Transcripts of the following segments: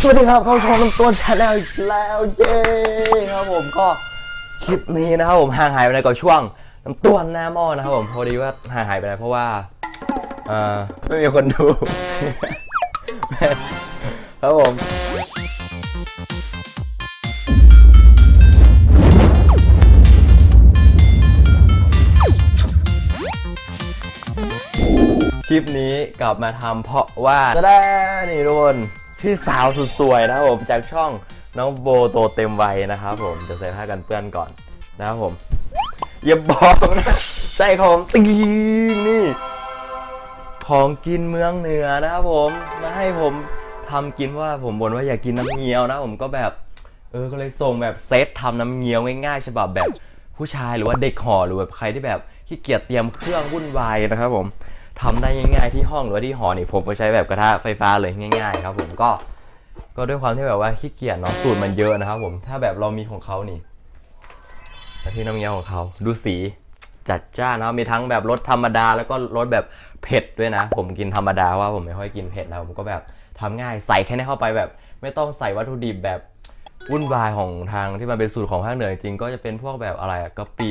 สวัสดีครับเข้าชมน้ำต้นชาแนลอีกแล้วเย้ครับผมก็คลิปนี้นะครับผมห่างหายไปในกับช่วงน้ำต้นหน้าหม้อนะครับผมพอดีว่าห่างหายไปไหนเพราะว่าเอ่อไม่มีคนดูครับผมคลิปนี้กลับมาทำเพราะว่าจะได้นี่ทุกคน พี่สาวสุดสวยนะครับผมจากช่องน้องโบโตเต็มวัยนะครับผมจะใส่ผ้ากันเปื้อนก่อนนะครับผมอย่าบอกนะใส่ของตีนี่ ของกินเมืองเหนือนะครับผมมาให้ผมทำกินว่าผมบ่นว่าอยากกินน้ำเงี้ยวนะผมก็แบบเออก็เลยส่งแบบเซตทำน้ำเงี้ยวง่ายๆฉบับแบบผู้ชายหรือว่าเด็กห่อหรือแบบใครที่แบบขี้เกียจเตรียมเครื่องวุ่นวายนะครับผม ทำได้ง่ายๆที่ห้องหรือว่าที่หอนี่ผมก็ใช้แบบกระทะไฟฟ้าเลยง่าย ๆ ครับ ผมก็ก็ด้วยความที่แบบว่าขี้เกียจเนาะสูตรมันเยอะนะครับ ผมถ้าแบบเรามีของเขานี่ที่น้ำเงี้ยวของเขาดูสีจัดจ้านนะมีทั้งแบบรสธรรมดาแล้วก็รสแบบเผ็ดด้วยนะ ผมกินธรรมดาว่าผมไม่ค่อยกินเผ็ดนะผมก็แบบทำง่ายใส่แค่นี้เข้าไปแบบ ไม่ต้องใส่วัตถุดิบแบบวุ่นวายของทางที่มันเป็นสูตรของภาคเหนือจริงก็จะเป็นพวกแบบอะไรกะปิ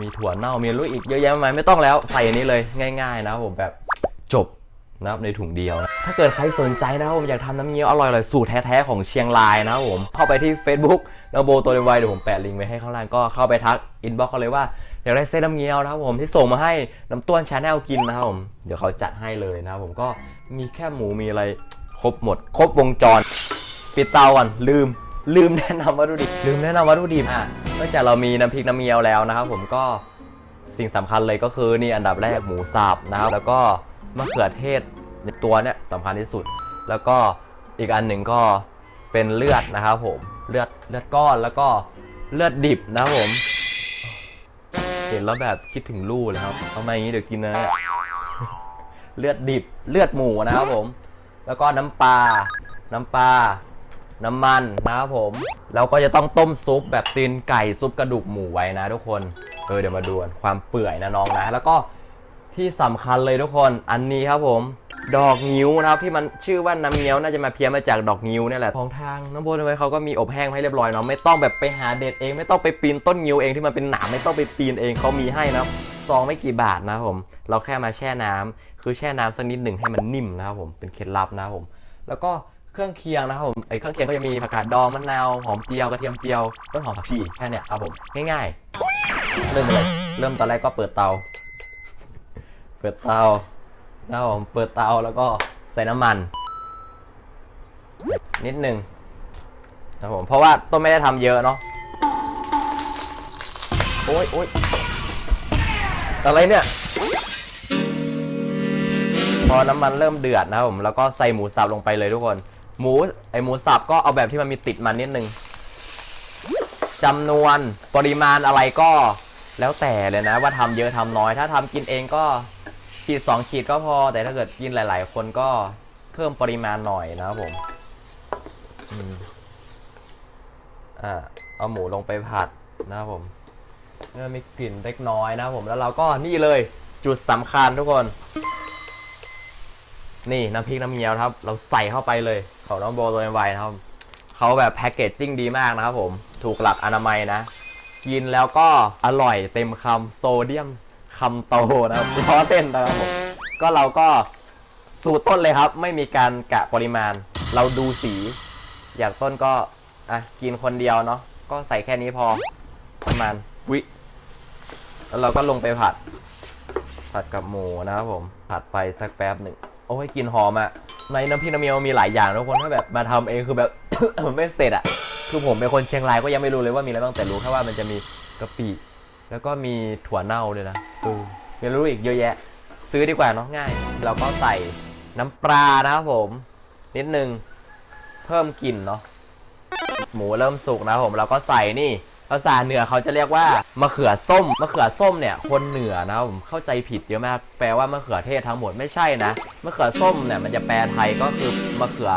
มีถั่วเน่ามีลูกอีกเยอะแยะมากมายไม่ต้องแล้วใส่อันนี้เลยง่าย ๆ นะครับผมแบบจบนะครับในถุงเดียว ถ้าเกิดใครสนใจนะครับผมอยากทำน้ำเงี้ยวอร่อยๆสูตรแท้ๆของเชียงรายนะครับผมเข้าไปที่ Facebook นาโบตัวไวเดี๋ยวผมแปะลิงก์ไว้ให้ข้างล่างก็เข้าไปทักอินบ็อกเขาเลยว่าอยากได้เส้นน้ำเงี้ยวนะครับผมที่ส่งมาให้น้ำต้วนชาแนลกินนะครับผมเดี๋ยวเขาจัดให้เลยนะครับผมก็มีแค่หมูมีอะไรครบหมด ครบวงจร ปิดเตาก่อนลืม ลืมแนะนำวัตถุดิบลืมแนะนำวัตถุดิบอะ นอกจากเรามีน้ำพริกน้ำเงี้ยวแล้วนะครับ ผมก็สิ่งสำคัญเลยก็คือนี่อันดับแรกหมูสับนะครับ แล้วก็มะเขือเทศในตัวเนี้ยสำคัญที่สุด แล้วก็อีกอันหนึ่งก็เป็นเลือดนะครับผมเลือดเลือดก้อนแล้วก็เลือดดิบนะครับผม เห็นแล้วแบบคิดถึงลูกเลยครับทำไมอย่างนี้เดี๋ยวกินนะเนี่ยเลือดดิบเลือดหมูนะครับผม แล้วก็น้ำปลาน้ำปลา น้ำมันนะครับผมแล้วก็จะต้องต้มซุปแบบตีนไก่ซุปกระดูกหมูไว้นะทุกคน เออเดี๋ยวมาดูกันความเปื่อยนะน้องนะ แล้วก็ที่สำคัญเลยทุกคน อันนี้ครับผม ดอกงิ้วนะครับที่มันชื่อว่าน้ำเงี้ยวน่าจะมาเพี้ยมาจากดอกงิ้วนี่แหละ ของทางน้ำโบนไว้เขาก็มีอบแห้งให้เรียบร้อยเนาะ ไม่ต้องแบบไปหาเด็ดเอง ไม่ต้องไปปีนต้นงิ้วเองที่มันเป็นหนามไม่ต้องไปปีนเองเขามีให้นะซองไม่กี่บาทนะครับผม เราแค่มาแช่น้ำคือแช่น้ำสักนิดหนึ่งให้มันนิ่มนะครับผม เป็นเคล็ดลับนะครับผม แล้วก็ เครื่องเคียงนะครับผมไอ้เครื่องเคียงก็จะมีผักกาดดองมะนาวหอมเจียวกระเทียมเจียวต้นหอมผักชีแค่เนี้ยครับผมง่ายๆเริ่มเลย เริ่มตอนแรกก็เปิดเตา เปิดเตานะครับผมเปิดเตาแล้วก็ใส่น้ำมัน นิดหนึ่งนะครับผมเพราะว่าต้นไม่ได้ทำเยอะเนาะโอ้ยโอ้ยอะไรเนี่ย พอน้ำมันเริ่มเดือดนะครับผมแล้วก็ใส่หมูสับลงไปเลยทุกคน หมูไอหมูสับก็เอาแบบที่มันมีติดมันนิดนึงจำนวนปริมาณอะไรก็ แล้วแต่เลยนะ ว่าทำเยอะทำน้อย ถ้าทำกินเองก็ขีดสองขีดก็พอ แต่ถ้าเกิดกินหลาย ๆ คนก็เพิ่มปริมาณหน่อยนะครับผมอ่าเอาหมูลงไปผัดนะครับผมเมื่อมีกลิ่นเล็กน้อยนะครับผมแล้วเราก็นี่เลยจุดสำคัญทุกคน นี่น้ำพริกน้ำเงี้ยวครับ เราใส่เข้าไปเลย ของน้องโบตัวไวนะครับเขาแบบแพ็กเกจจิ้งดีมากนะครับผมถูกหลักอนามัยนะ กินแล้วก็อร่อยเต็มคำโซเดียมคำโตนะครับล้อเต้นนะครับผมก็เราก็สูตรต้นเลยครับ ไม่มีการกะปริมาณ เราดูสี อยากต้นก็อะกินคนเดียวเนาะก็ใส่แค่นี้พอประมาณวิแล้วเราก็ลงไปผัด ผัดกับหมูนะครับผม ผัดไปสักแป๊บหนึ่ง โอ้ยกลินหอมอะ ในน้ำพริกน้ำเมียวมีหลายอย่างทุกคนถ้าแบบมาทำเองคือแบบ ไม่เสร็จอะคือผมเป็นคนเชียงรายก็ยังไม่รู้เลยว่ามีอะไรบ้างแต่รู้แค่ว่ามันจะมีกะปิแล้วก็มีถั่วเน่าด้วยนะเออเรียนรู้อีกเยอะแยะ ซื้อดีกว่าเนาะง่ายเราก็ใส่น้ำปลานะครับผม นิดนึง เพิ่มกลิ่นเนาะหมูเริ่มสุกนะครับผมเราก็ใส่นี่ ภาษาเหนือเขาจะเรียกว่ามะเขือส้ม มะเขือส้มเนี่ย คนเหนือนะผมเข้าใจผิดเยอะมาก แปลว่ามะเขือเทศทั้งหมดไม่ใช่นะ มะเขือส้มเนี่ยมันจะแปลไทยก็คือมะเขือ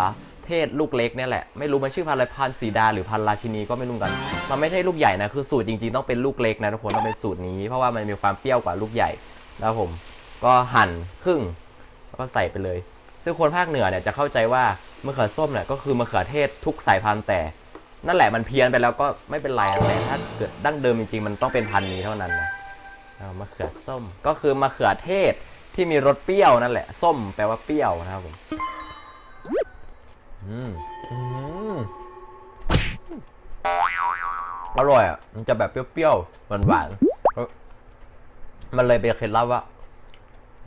เทศลูกเล็กเนี่ยแหละ ไม่รู้มันชื่อพันธุ์อะไรพันธุ์สีดาหรือพันธุ์ราชินีก็ไม่รู้กัน มันไม่ใช่ลูกใหญ่นะ คือสูตรจริงๆต้องเป็นลูกเล็กนะทุกคนต้องเป็นสูตรนี้ เพราะว่ามันมีความเปรี้ยวกว่าลูกใหญ่นะผม ก็หั่นครึ่งแล้วก็ใส่ไปเลย ซึ่งคนภาคเหนือเนี่ยจะเข้าใจว่ามะเขือส้มเนี่ยก็คือมะเขือเทศทุกสายพันธุ์แต่ นั่นแหละมันเพี้ยนไปแล้วก็ไม่เป็นไรนะแต่ถ้าเกิดดั้งเดิมจริงๆ มันต้องเป็นพันนี้เท่านั้นนะามะเขือส้มก็คือมะเขือเทศที่มีรสเปรี้ยวนั่นแหละ ส้มแปลว่าเปรี้ยวนะครับผมอืมอืมอร่อยอะ มันจะแบบเปรี้ยวๆหวานๆเอ้ยมันเลยเป็นเคล็ดลับว่า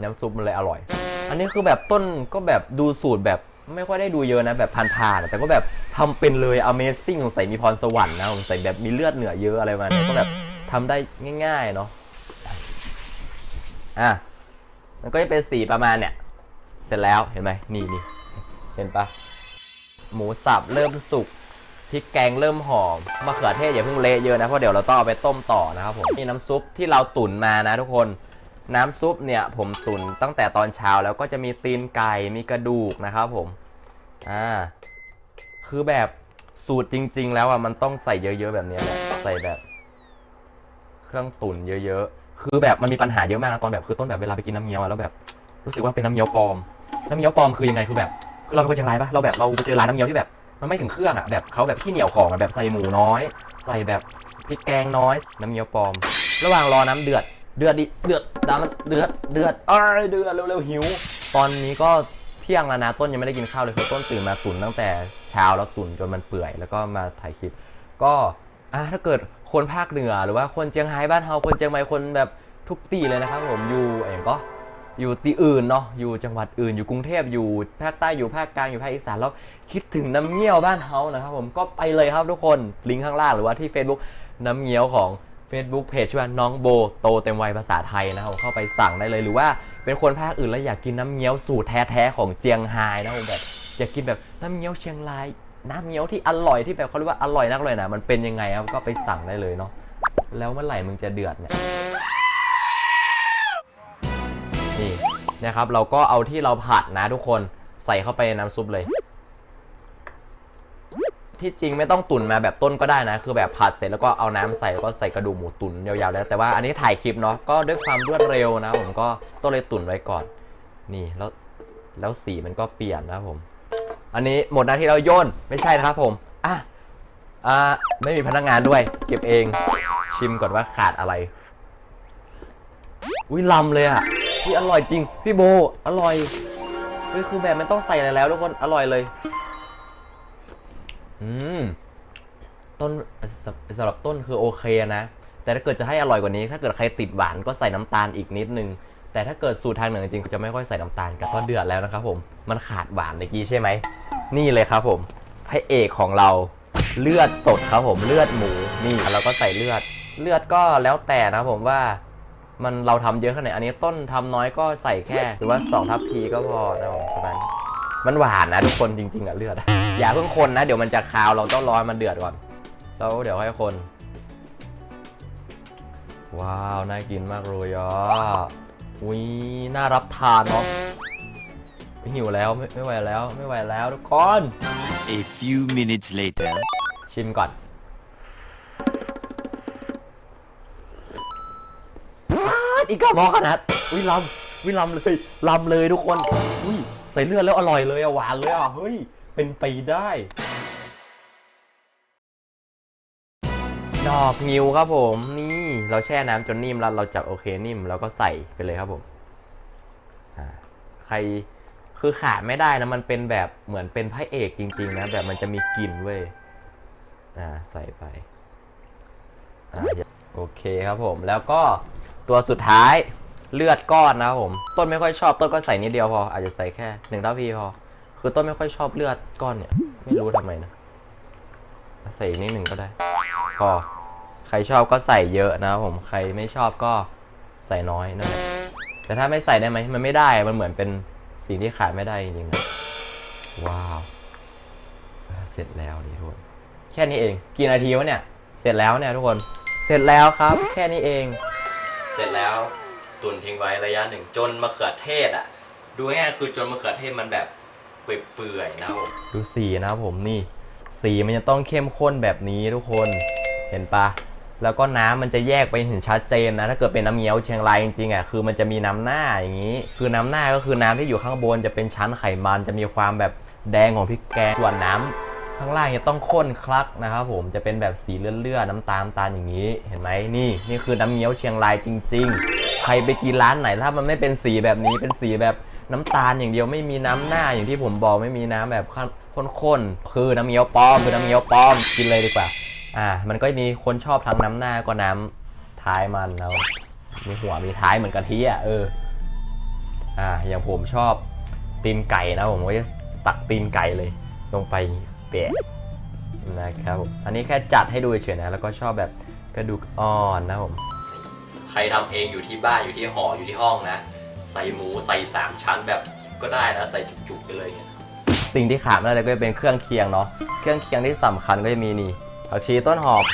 น้ำซุปมันเลยอร่อย อันนี้คือแบบต้นก็แบบดูสูตรแบบไม่ค่อยได้ดูเยอะนะแบบผ่านๆแต่ก็แบบ ทำเป็นเลย Amazing สงสัยมีพรสวรรค์นะสงสัยแบบมีเลือดเหนือเยอะอะไรมาเนี่ยก็แบบทำได้ง่ายๆเนาะอะมันก็จะเป็นสีประมาณเนี่ย เสร็จแล้วเห็นไหมนี่นี่เห็นปะหมูสับเริ่มสุกพริกแกงเริ่มหอมมะเขือเทศอย่าเพิ่งเละเยอะนะเพราะเดี๋ยวเราต้องเอาไปต้มต่อนะครับผมนี่น้ำซุปที่เราตุ๋นมานะทุกคนน้ำซุปเนี่ยผมตุ๋นตั้งแต่ตอนเช้าแล้วก็จะมีตีนไก่มีกระดูกนะครับผมอ่า คือแบบสูตรจริง ๆ แล้วอะมันต้องใส่เยอะๆแบบนี้แหละใส่แบบ เครื่องตุ๋นเยอะๆคือแบบมันมีปัญหาเยอะมากนะตอนแบบคือต้นแบบเวลาไปกินน้ำเงี้ยวอะแล้วแบบ รู้สึกว่าเป็นน้ำเงี้ยวปลอมน้ำเงี้ยวปลอมคือยังไงคือแบบคือเราเป็นคนเชียงรายปะเราแบบเราไปเจอร้านน้ำเงี้ยวที่แบบมันไม่ถึงเครื่องอะแบบเขาแบบที่เหนียวของอะแบบใส่หมูน้อย ใส่แบบพริกแกงน้อยน้ำเงี้ยวปลอม ระหว่างรอน้ำเดือด เดือดดิเดือดดังเดือดเดือดอ้ายเดือดเร็วๆหิว ตอนนี้ก็ เที่ยงแล้วนะต้นยังไม่ได้กินข้าวเลยคือต้นตื่นมาตุนตั้งแต่เช้าแล้วตุนจนมันเปื่อย แล้วก็มาถ่ายคลิป ก็อะถ้าเกิดคนภาคเหนือหรือว่าคนเจียงไฮ้บ้านเฮาคนเจียงใหม่คนแบบทุกตีเลยนะครับผมอยู่อย่างก็อยู่ตีอื่นเนาะอยู่จังหวัดอื่นอยู่กรุงเทพอยู่ภาคใต้อยู่ภาคกลางอยู่ภาคอีสานแล้วคิดถึงน้ำเงี้ยวบ้านเฮานะครับผมก็ไปเลยครับทุกคนลิงก์ข้างล่างหรือว่าที่ Facebook น้ำเงี้ยวของ Facebook Page ชื่อว่าน้องโบโตเต็มวัยภาษาไทยนะครับผมเข้าไปสั่งได้เลยหรือว่าเป็นคนภาคอื่นแล้วอยากกินน้ำเงี้ยวสูตรแท้ๆของเจียงไฮ้นะครับผมแบบอยากกินแบบน้ำเงี้ยวเชียงราย น้ำเงี้ยวที่อร่อยที่แบบเขาเรียกว่าอร่อยนักเลยนะมันเป็นยังไงครับก็ไปสั่งได้เลยเนาะแล้วเมื่อไหร่มึงจะเดือดเนี่ยนี่นะครับเราก็เอาที่เราผัดนะทุกคนใส่เข้าไปในน้ำซุปเลย ที่จริงไม่ต้องตุนมาแบบต้นก็ได้นะ คือแบบผัดเสร็จแล้วก็เอาน้ำใส่แล้วก็ใส่กระดูกหมูตุนยาวๆแล้วแต่ว่าอันนี้ถ่ายคลิปเนาะก็ด้วยความรวดเร็วนะ ผมก็ต้องเลยตุนไว้ก่อน นี่แล้วแล้วสีมันก็เปลี่ยนนะผม อันนี้หมดหน้าที่เราโยนไม่ใช่นะครับผมอะอ่าไม่มีพนักงานด้วย เก็บเองชิมก่อนว่าขาดอะไรอุ้ยลำเลยอะพี่อร่อยจริง พี่โบ อร่อยเฮ้ยคือแบบไม่ต้องใส่อะไรแล้วทุกคนอร่อยเลย อืมต้นสำหรับต้นคือโอเคนะ แต่ถ้าเกิดจะให้อร่อยกว่านี้ ถ้าเกิดใครติดหวานก็ใส่น้ำตาลอีกนิดนึง แต่ถ้าเกิดสูตรทางเหนือจริงจะไม่ค่อยใส่น้ำตาลกันเพราะเดือดแล้วนะครับผม มันขาดหวานเมื่อกี้ใช่ไหม นี่เลยครับผมพระเอกของเราเลือดสดครับผมเลือดหมูนี่เราก็ใส่เลือด เลือดก็แล้วแต่นะผมว่ามันเราทำเยอะขนาดไหนอันนี้ต้นทำน้อยก็ใส่แค่ หรือว่าสองทัพพีก็พอนะผม มาณนี้มันหวานนะทุกคนจริงๆอะเลือดอะอย่าเพิ่งคนนะ เดี๋ยวมันจะคาวเราต้องรอให้มันเดือดก่อนแล้วเดี๋ยวให้คน ว้าว น่ากินมากเลยอะอุ้ยน่ารับทานเนาะหิวแล้วไม่ไม่ไหวแล้วไม่ไหวแล้วทุกคน A few minutes later. ชิมก่อนว้าวอีกกระบอกขนาดอุ้ยลำอุ้ยลำเลยลำเลยทุกคนอุ้ย ใส่เลือดแล้วอร่อยเลยอะหวานเลยอะเฮ้ย เป็นไปได้ ดอกงิวครับผมนี่เราแช่น้ำจนนิ่มแล้วเราจับโอเคนิ่มเราก็ใส่ไปเลยครับผมใครคือขาดไม่ได้นะมันเป็นแบบเหมือนเป็นพระเอกจริง ๆ นะ แบบมันจะมีกลิ่นเว้ยอ่าใส่ไปอ่าโอเคครับผม แล้วก็ตัวสุดท้าย เลือดก้อนนะครับผม ต้นไม่ค่อยชอบต้นก็ใส่นิดเดียวพอ อาจจะใส่แค่หนึ่งเท่าพีพอ คือต้นไม่ค่อยชอบเลือดก้อนเนี่ย ไม่รู้ทำไมนะ ใส่อีกนิดหนึ่งก็ได้ พอ ใครชอบก็ใส่เยอะนะครับผม ใครไม่ชอบก็ใส่น้อยนั่นแหละ แต่ถ้าไม่ใส่ได้ไหม มันไม่ได้ มันเหมือนเป็นสิ่งที่ขาดไม่ได้จริงๆนะ ว้าว เสร็จแล้วนี่ทุกคน แค่นี้เอง กี่นาทีวะเนี่ย เสร็จแล้วเนี่ยทุกคน เสร็จแล้วครับ แค่นี้เอง เสร็จแล้ว ตุนทิ้งไว้ระยะหนึ่งจนมะเขือเทศอะ ดูง่ายๆคือจนมะเขือเทศมันแบบเปื่อยๆนะครับผมดูสีนะครับผมนี่ สีมันจะต้องเข้มข้นแบบนี้ทุกคนเห็นปะแล้วก็น้ำมันจะแยกไปเห็นชัดเจนนะถ้าเกิดเป็นน้ำเงี้ยวเชียงรายจริงๆอะคือมันจะมีน้ำหน้าอย่างนี้ คือน้ำหน้าก็คือน้ำที่อยู่ข้างบนจะเป็นชั้นไขมันจะมีความแบบแดงของพริกแกงส่วนน้ำข้างล่างจะต้องข้นคลักนะครับผมจะเป็นแบบสีเลื่อนๆน้ำตาลตาลอย่างนี้ เห็นไหมนี่นี่คือน้ำเงี้ยวเชียงรายจริง ๆ ใครไปกินร้านไหนถ้ามันไม่เป็นสีแบบนี้เป็นสีแบบน้ำตาลอย่างเดียวไม่มีน้ำหน้าอย่างที่ผมบอกไม่มีน้ำแบบข้นๆคือน้ำเงี้ยวปลอมคือน้ำเงี้ยวปลอมกินเลยดีกว่า อ่า มันก็มีคนชอบทั้งน้ำหน้าก็น้ำท้ายมันแล้วมีหัวมีท้ายเหมือนกะทิอะเอออ่าอย่างผมชอบตีนไก่นะผมก็จะตักตีนไก่เลย ลงไปเปะนะครับผมอันนี้แค่จัดให้ดูเฉยๆนะแล้วก็ชอบแบบกระดูกอ่อนนะผม ครทำเองอยู่ที่บ้านอยู่ที่หออยู่ที่ห้องนะ ใส่หมูใส่สามชั้นแบบก็ได้นะ ใส่จุกๆไปเลยเนี่ยสิ่งที่ขาดไม่ได้เลยก็จะเป็นเครื่องเคียงเนาะเครื่องเคียงที่สำคัญก็จะมีนี่ผักชีต้นหอม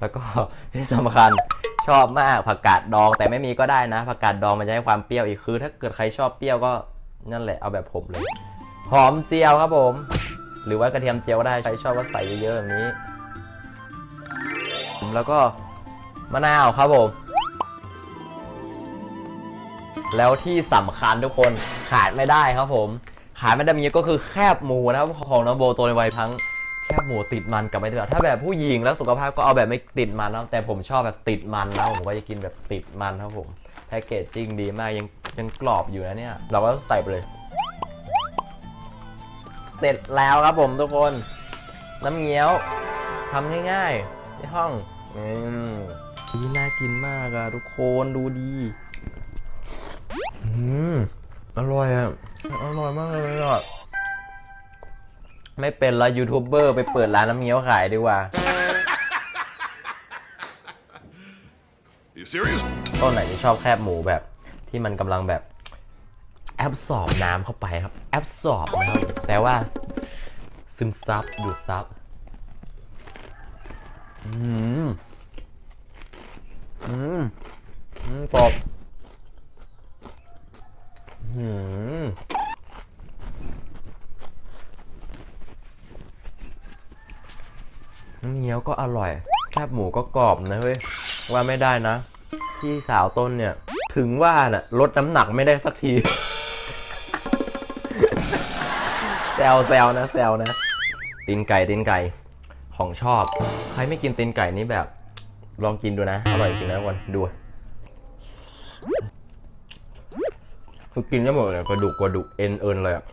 แล้วก็ที่สำคัญชอบมากผักกาดดองแต่ไม่มีก็ได้นะผักกาดดองมันจะให้ความเปรี้ยวอีกคือ ถ้าเกิดใครชอบเปรี้ยวก็นั่นแหละเอาแบบผมเลย หอมเจียวครับผม หรือว่ากระเทียมเจียวก็ได้ใครชอบก็ใส่เยอะๆแบบนี้ แล้วก็มะนาวครับผม แล้วที่สำคัญทุกคนขาดไม่ได้ครับผม ขาดไม่ได้มีก็คือแคบหมูนะครับของน้องโบตัวในวัยทั้งแคบหมูติดมันกับไม่ติดมันถ้าแบบผู้หญิงแล้วสุขภาพก็เอาแบบไม่ติดมันนะแต่ผมชอบแบบติดมันนะผมก็จะกินแบบติดมันครับผมแพคเกจจิ้งดีมากยังยังกรอบอยู่นะเนี่ย เราก็ใส่ไปเลย เสร็จแล้วครับผมทุกคน น้ำเงี้ยวทำง่ายๆ ที่ห้องอืมนี่น่ากินมากอะทุกคนดูดีอืมอร่อยอะอร่อยมากเลยอะไม่เป็นละยูทูบเบอร์ไปเปิดร้านน้ำเงี้ยวขายดีกว่า You serious? ต้นไหนที่ชอบแคบหมูแบบที่มันกำลังแบบแอบสอบน้ำเข้าไปครับ แอบสอบนะครับแปลว่า ซึมซับดูดซับ อืมอืมอืมกรอบอืมน้ำเงี้ยวก็อร่อย แคบหมูก็กรอบนะเว้ย ว่าไม่ได้นะ พี่สาวต้นเนี่ย ถึงว่าน่ะ ลดน้ำหนักไม่ได้สักที แซวแซวนะแซวนะ ตีนไก่ตีนไก่ ของชอบ ใครไม่กินตีนไก่นี่แบบ ลองกินดูนะ อร่อยจริงนะวันดูคือกินได้หมดเลยกระดูกกระดูกเอ็นเอินเลยอะ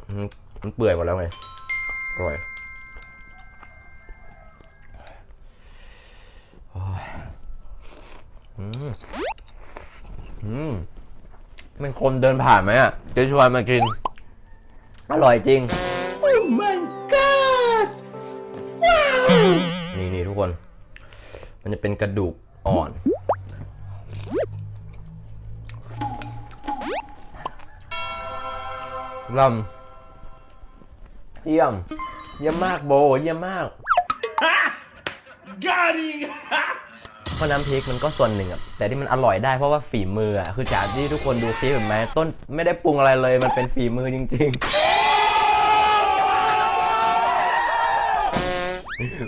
มันเปื่อยหมดแล้วไงอร่อยอ้ยอืมอืมเป็นคนเดินผ่านไหมอะจะชวนมากิน อร่อยจริง นี่นี่ทุกคน มันจะเป็นกระดูกอ่อน ลำ เยี่ยม เยี่ยมมากโบ เยี่ยมมาก Got him! เพราะน้ำพริกมันก็ส่วนหนึ่งอะแต่ที่มันอร่อยได้เพราะว่าฝีมืออะคือจากที่ทุกคนดูคลิปเห็นไหมต้นไม่ได้ปรุงอะไรเลย มันเป็นฝีมือจริง ๆ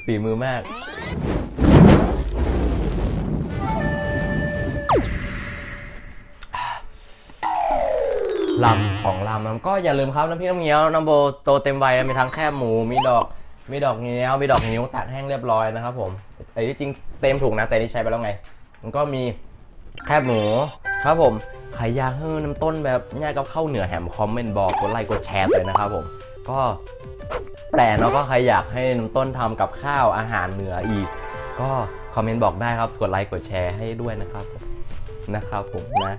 ฝีมือมาก ลำของลำมันก็อย่าลืมครับน้ำพริกน้ำเงี้ยวน้ำโบโตเต็มใบมีทั้งแคบหมูมีดอกมีดอกเงี้ยวมีดอกนิ้วตัดแห้งเรียบร้อยนะครับผมแต่ที่จริงเต็มถุงนะแต่นี่ใช้ไปแล้วไง มันก็มีแคบหมูครับผม ใครอยากให้น้ำต้นแบบง่ายกับข้าเหนือแหมคอมเมนต์บอกกดไลค์กดแชร์เลยนะครับผม ก็แปลกเนาะก็ใครอยากให้น้ำต้นทำกับข้าวอาหารเหนืออีก ก็คอมเมนต์บอกได้ครับ กดไลค์กดแชร์ให้ด้วยนะครับผมนะครับผมนะ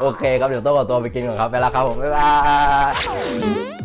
โอเคครับเดี๋ยวต้องขอตัวไปกินก่อนครับไปแล้วครับผมบ๊ายบาย